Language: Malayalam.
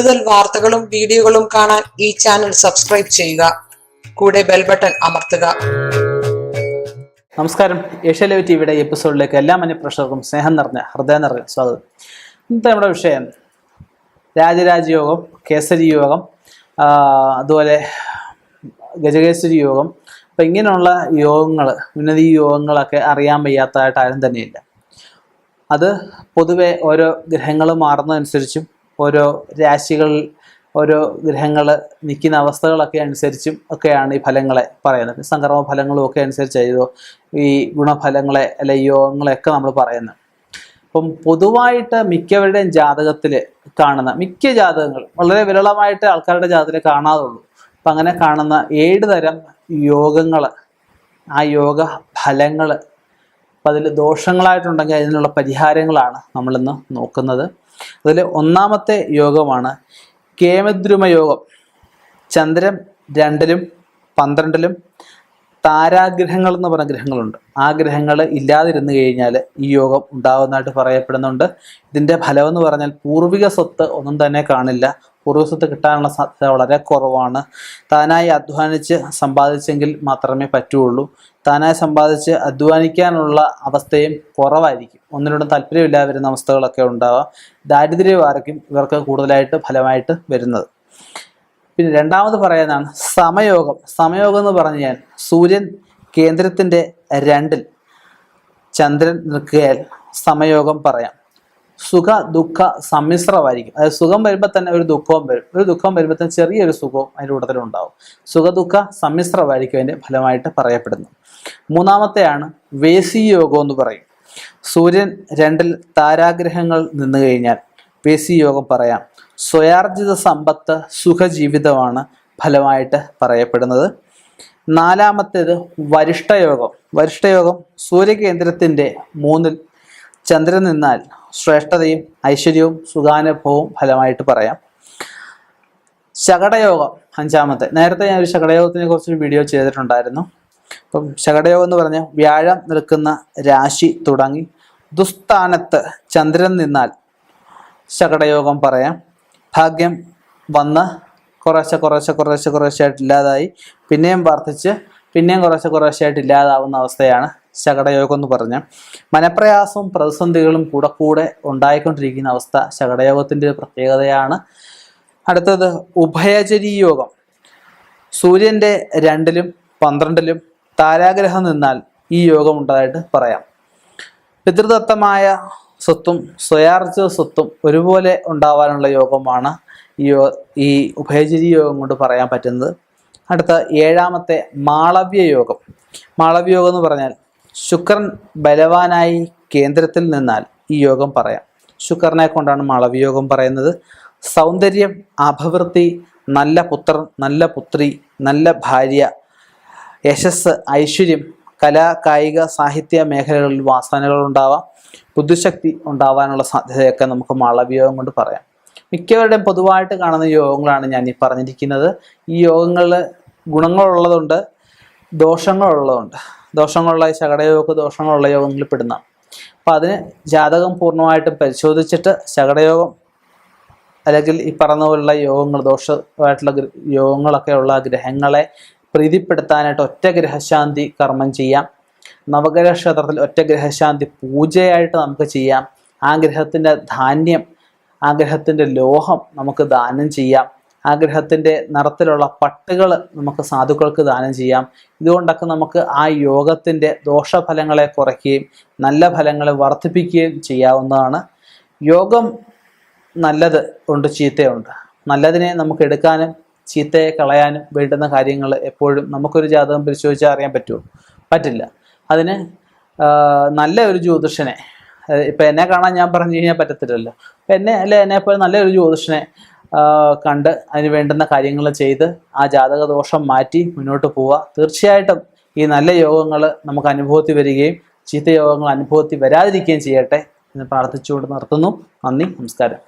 കൂടുതൽ വാർത്തകളും വീഡിയോകളും കാണാൻ ഈ ചാനൽ സബ്സ്ക്രൈബ് ചെയ്യുക. കൂടെ ബെൽ ബട്ടൺ അമർത്തുക. നമസ്കാരം. ഏഷ്യ ലൈവ് ടിവിയുടെ എപ്പിസോഡിലേക്ക് എല്ലാ മനുപ്രേക്ഷകർക്കും സ്നേഹം നിറഞ്ഞ ഹൃദയം നിറഞ്ഞ സ്വാഗതം. ഇന്നത്തെ നമ്മുടെ വിഷയം രാജരാജയോഗം കേസരി യോഗം അതുപോലെ ഗജകേസരി യോഗം അപ്പം ഇങ്ങനെയുള്ള യോഗങ്ങൾ ഉന്നതി യോഗങ്ങളൊക്കെ അറിയാൻ വയ്യാത്തതായിട്ട് ആരും തന്നെയില്ല. അത് പൊതുവെ ഓരോ ഗ്രഹങ്ങൾ മാറുന്നതനുസരിച്ചും ഓരോ രാശികളിൽ ഓരോ ഗ്രഹങ്ങൾ നിൽക്കുന്ന അവസ്ഥകളൊക്കെ അനുസരിച്ചും ഒക്കെയാണ് ഈ ഫലങ്ങളെ പറയുന്നത്. സംക്രമ ഫലങ്ങളും ഒക്കെ അനുസരിച്ചായിരുന്നു ഈ ഗുണഫലങ്ങളെ അല്ലെ യോഗങ്ങളെയൊക്കെ നമ്മൾ പറയുന്നത്. അപ്പം പൊതുവായിട്ട് മിക്കവരുടെയും ജാതകത്തിൽ കാണുന്ന മിക്ക ജാതകങ്ങൾ വളരെ വിരളമായിട്ട് ആൾക്കാരുടെ ജാതകത്തിൽ കാണാതുള്ളൂ. അപ്പം അങ്ങനെ കാണുന്ന ഏഴ് തരം യോഗങ്ങൾ ആ യോഗ ഫലങ്ങൾ അപ്പം അതിൽ ദോഷങ്ങളായിട്ടുണ്ടെങ്കിൽ അതിനുള്ള പരിഹാരങ്ങളാണ് നമ്മളിന്ന് നോക്കുന്നത്. അതിൽ ഒന്നാമത്തെ യോഗമാണ് കേമദ്രുമ യോഗം ചന്ദ്രൻ രണ്ടിലും പന്ത്രണ്ടിലും താരാഗ്രഹങ്ങൾ എന്ന് പറഞ്ഞ ഗ്രഹങ്ങളുണ്ട്. ആ ഗ്രഹങ്ങൾ ഇല്ലാതിരുന്നു കഴിഞ്ഞാൽ ഈ യോഗം ഉണ്ടാവുന്നതായിട്ട് പറയപ്പെടുന്നുണ്ട്. ഇതിന്റെ എന്ന് പറഞ്ഞാൽ പൂർവിക സ്വത്ത് ഒന്നും തന്നെ കാണില്ല. പൂർവിക സ്വത്ത് കിട്ടാനുള്ള സാധ്യത വളരെ കുറവാണ്. താനായി അധ്വാനിച്ച് സമ്പാദിച്ചെങ്കിൽ മാത്രമേ പറ്റുള്ളൂ. താനായി സമ്പാദിച്ച് അധ്വാനിക്കാനുള്ള അവസ്ഥയും കുറവായിരിക്കും. ഒന്നിനോടും താല്പര്യമില്ലാതെ വരുന്ന അവസ്ഥകളൊക്കെ ഉണ്ടാവാം. ദാരിദ്ര്യമായിരിക്കും ഇവർക്ക് കൂടുതലായിട്ട് ഫലമായിട്ട് വരുന്നത്. പിന്നെ രണ്ടാമത് പറയുന്നതാണ് സമയോഗം. സമയോഗം എന്ന് പറഞ്ഞു ഞാൻ സൂര്യൻ കേന്ദ്രത്തിന്റെ രണ്ടിൽ ചന്ദ്രൻ നിൽക്കുകയാൽ സമയോഗം പറയാം. സുഖ ദുഃഖ സമ്മിശ്രമായിരിക്കും. അതായത് സുഖം വരുമ്പോൾ തന്നെ ഒരു ദുഃഖവും വരും. ഒരു ദുഃഖം വരുമ്പോൾ തന്നെ ചെറിയൊരു സുഖവും അതിന്റെ കൂട്ടത്തിൽ ഉണ്ടാവും. സുഖ ദുഃഖ സമ്മിശ്രമായിരിക്കും അതിന്റെ ഫലമായിട്ട് പറയപ്പെടുന്നു. മൂന്നാമത്തെയാണ് വേസി യോഗം എന്ന് പറയും. സൂര്യൻ രണ്ടിൽ താരാഗ്രഹങ്ങൾ നിന്നു കഴിഞ്ഞാൽ വേസി യോഗം പറയാം. സ്വയാർജിത സമ്പത്ത് സുഖജീവിതമാണ് ഫലമായിട്ട് പറയപ്പെടുന്നത്. നാലാമത്തേത് വരിഷ്ഠയോഗം. വരിഷ്ഠയോഗം സൂര്യകേന്ദ്രത്തിന്റെ മൂന്നിൽ ചന്ദ്രൻ നിന്നാൽ ശ്രേഷ്ഠതയും ഐശ്വര്യവും സുഖാനുഭവവും ഫലമായിട്ട് പറയാം. ശകടയോഗം അഞ്ചാമത്തെ. നേരത്തെ ഞാൻ ഒരു ശകടയോഗത്തിനെ കുറിച്ചൊരു വീഡിയോ ചെയ്തിട്ടുണ്ടായിരുന്നു. അപ്പം ശകടയോഗം എന്ന് പറഞ്ഞാൽ വ്യാഴം നിൽക്കുന്ന രാശി തുടങ്ങി. ദുസ്ഥാനത്ത് ചന്ദ്രൻ നിന്നാൽ ശകടയോഗം പറയാം. ഭാഗ്യം വന്ന് കുറേശ്ശെ കുറേശ്ശെ കുറേശ്ശെ കുറേശ്ശെയായിട്ട് ഇല്ലാതായി. പിന്നെയും വർദ്ധിച്ച് പിന്നെയും കുറേശ്ശെ കുറേശ്ശെയായിട്ട് ഇല്ലാതാവുന്ന അവസ്ഥയാണ് ശകടയോഗം എന്ന് പറഞ്ഞ മനപ്രയാസവും പ്രതിസന്ധികളും കൂടെ കൂടെ ഉണ്ടായിക്കൊണ്ടിരിക്കുന്ന അവസ്ഥ ശകടയോഗത്തിന്റെ ഒരു പ്രത്യേകതയാണ്. അടുത്തത് ഉഭയചരി യോഗം. സൂര്യന്റെ രണ്ടിലും പന്ത്രണ്ടിലും താരാഗ്രഹം നിന്നാൽ ഈ യോഗം ഉണ്ടായിട്ട് പറയാം. പിതൃദത്തമായ സ്വത്തും സ്വയാർജിത സ്വത്തും ഒരുപോലെ ഉണ്ടാവാനുള്ള യോഗമാണ് ഈ ഈ ഉഭയചരി യോഗം കൊണ്ട് പറയാൻ പറ്റുന്നത്. അടുത്ത ഏഴാമത്തെ മാളവ്യ യോഗം. മാളവ്യ യോഗം എന്ന് പറഞ്ഞാൽ ശുക്രൻ ബലവാനായി കേന്ദ്രത്തിൽ നിന്നാൽ ഈ യോഗം പറയാം. ശുക്രനെ കൊണ്ടാണ് മാളവ്യ യോഗം പറയുന്നത്. സൗന്ദര്യം അഭിവൃദ്ധി നല്ല പുത്രൻ നല്ല പുത്രി നല്ല ഭാര്യ യശസ് ഐശ്വര്യം കല കായിക സാഹിത്യ മേഖലകളിൽ വാസനകൾ ഉണ്ടാവാം. ബുദ്ധിശക്തി ഉണ്ടാവാനുള്ള സാധ്യതയൊക്കെ നമുക്ക് മാളവിയോഗം കൊണ്ട് പറയാം. മിക്കവരുടെയും പൊതുവായിട്ട് കാണുന്ന യോഗങ്ങളാണ് ഞാൻ ഈ പറഞ്ഞിരിക്കുന്നത്. ഈ യോഗങ്ങളിൽ ഗുണങ്ങളുള്ളതുണ്ട് ദോഷങ്ങളുള്ളതുണ്ട്. ദോഷങ്ങളുള്ള ഈ ശകടയോഗ ദോഷങ്ങളുള്ള യോഗങ്ങളിൽ പെടുന്ന അപ്പം അതിന് ജാതകം പൂർണമായിട്ടും പരിശോധിച്ചിട്ട് ശകടയോഗം അല്ലെങ്കിൽ ഈ പറഞ്ഞ പോലുള്ള യോഗങ്ങൾ ദോഷമായിട്ടുള്ള യോഗങ്ങളൊക്കെ ഉള്ള ഗ്രഹങ്ങളെ പ്രീതിപ്പെടുത്താനായിട്ട് ഒറ്റ ഗ്രഹശാന്തി കർമ്മം ചെയ്യാം. നവഗ്രഹ ക്ഷേത്രത്തിൽ ഒറ്റ ഗ്രഹശാന്തി പൂജയായിട്ട് നമുക്ക് ചെയ്യാം. ആ ഗ്രഹത്തിന്റെ ധാന്യം ആ ഗ്രഹത്തിന്റെ ലോഹം നമുക്ക് ദാനം ചെയ്യാം. ആ ഗ്രഹത്തിന്റെ നിറത്തിലുള്ള പട്ടുകൾ നമുക്ക് സാധുക്കൾക്ക് ദാനം ചെയ്യാം. ഇതുകൊണ്ടൊക്കെ നമുക്ക് ആ യോഗത്തിന്റെ ദോഷഫലങ്ങളെ കുറയ്ക്കുകയും നല്ല ഫലങ്ങളെ വർദ്ധിപ്പിക്കുകയും ചെയ്യാവുന്നതാണ്. യോഗം നല്ലത് ഉണ്ട് ചീത്തയുണ്ട്. നല്ലതിനെ നമുക്ക് എടുക്കാനും ചീത്തയെ കളയാനും വേണ്ടുന്ന കാര്യങ്ങൾ എപ്പോഴും നമുക്കൊരു ജാതകം പരിശോധിച്ചാൽ അറിയാൻ പറ്റുമോ? പറ്റില്ല. അതിന് നല്ല ഒരു ജ്യോതിഷനെ ഇപ്പം എന്നെ കാണാൻ ഞാൻ പറഞ്ഞു കഴിഞ്ഞാൽ പറ്റത്തില്ലല്ലോ. അപ്പം എന്നെ അല്ലെ എന്നെ പോലെ നല്ലൊരു ജ്യോതിഷനെ കണ്ട് അതിന് വേണ്ടുന്ന കാര്യങ്ങൾ ചെയ്ത് ആ ജാതക ദോഷം മാറ്റി മുന്നോട്ട് പോവുക. തീർച്ചയായിട്ടും ഈ നല്ല യോഗങ്ങൾ നമുക്ക് അനുഭവത്തിൽ വരികയും ചീത്ത യോഗങ്ങൾ അനുഭവത്തിൽ വരാതിരിക്കുകയും ചെയ്യട്ടെ എന്ന് പ്രാർത്ഥിച്ചുകൊണ്ട് നിർത്തുന്നു. നന്ദി നമസ്കാരം.